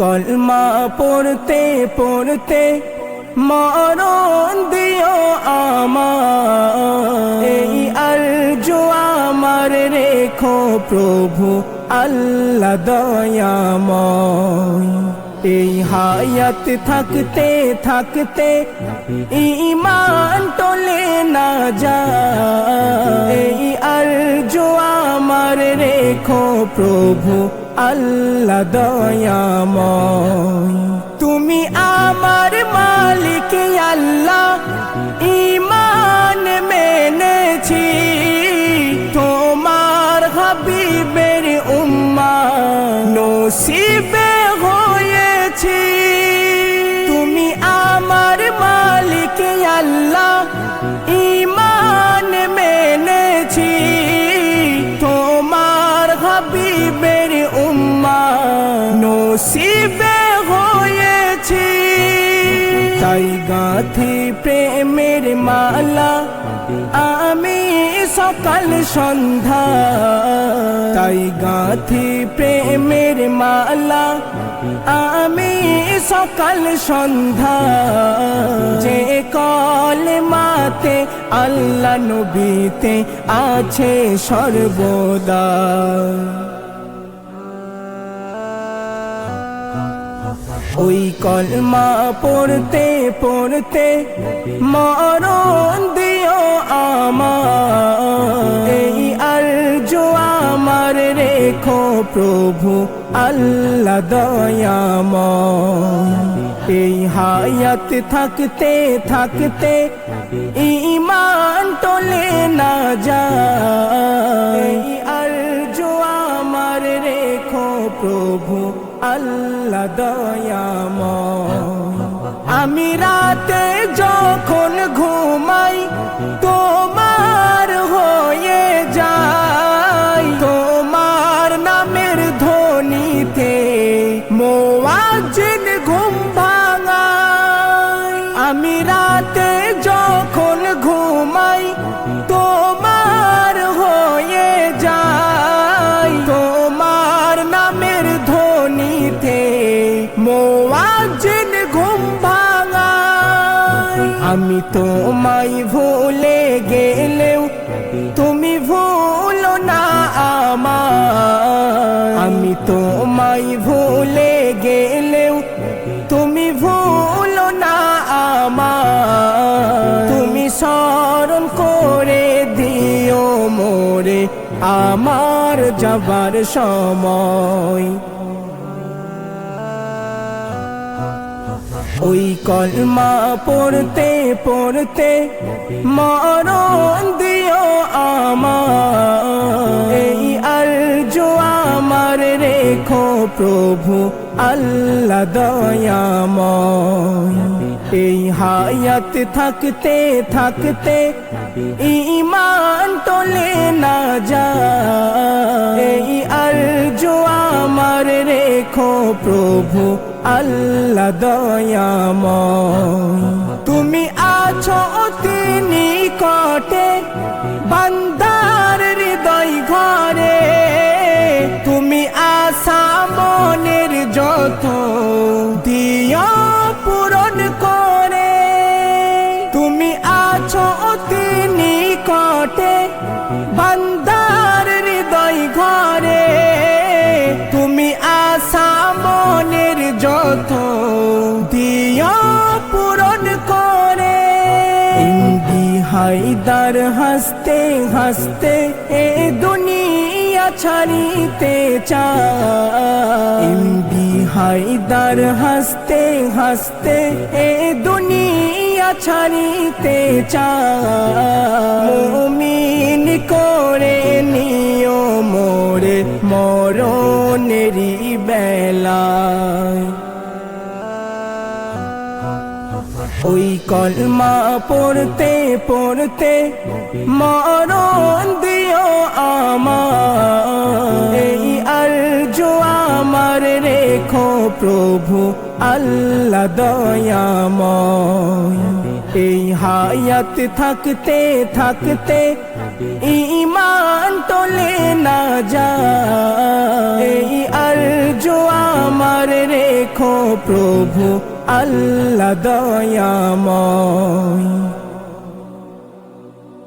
কলমা পড়তে পড়তে মরণ দিও আমার এই আরজু আমার রেখো প্রভু আল্লাহ দয়াময়। এই হায়াত থাকতে থাকতে ইমান টলে না যায়। এই প্রভু, আল্লাহ দয়াময়। তুমি আমার মালিক, আল্লাহ ইমান মেনেছি। তোমার হাবিবের উম্মা নসিবে হয়েছি। তুমি আমার মালিক, আল্লাহ গাথি প্রেমের মালা আমি সকাল সন্ধ্যা তাই গাথি প্রেমের মালা আমি সকাল সন্ধ্যা যে কল মাতে আল্লাহ নবীতে আছে সর্বদা ওই কলমা পড়তে পড়তে মরণ দিও আমার এই আরজু আমার রেখো প্রভু, আল্লাহ দয়াময়। এই হায়াত থাকতে থাকতে ইমান টলে না যায়। আল্লাহ দয়াম আমি রাতে যখন ঘুমাই তোমার হয়ে যাই। তোমার নামের ধ্বনিতে মোয়াজিন ঘুম তোমায় ভুলে গেলেও তুমি ভুলো না আমার আমি তোমায় ভুলে গেলেও তুমি ভুলো না আমার তুমি স্মরণ করে দিও মোরে আমার যাবার সময়। ওই কলমা পড়তে পড়তে মরণ দিও আমার এই আরজু আমার রেখো প্রভু, আল্লাহ দয়াময়। এই হায়াত থাকতে থাকতে ইমান টলে না আমার রেখো প্রভু আল্লাহ দয়াম তুমি আছো অতি নিকটে বান্দার হাইদার হাসতে হাসতে এ দুনিয়া ছাড়িতে চায়। ইন্দি হাইদার হাসতে হাসতে এ দুনিয়া ছাড়িতে চায়। মুমিন করে নিও মোরে মরণেরই বেলায়। ওই কলমা পড়তে পড়তে মরণ দিও আমার এই আরজু আমার রেখো প্রভু, আল্লাহ দয়াময়। এই হায়াত থাকতে থাকতে ইমান টলে না যায়। এই আরজু আমার রেখো প্রভু আল্লাহ দয়াময়।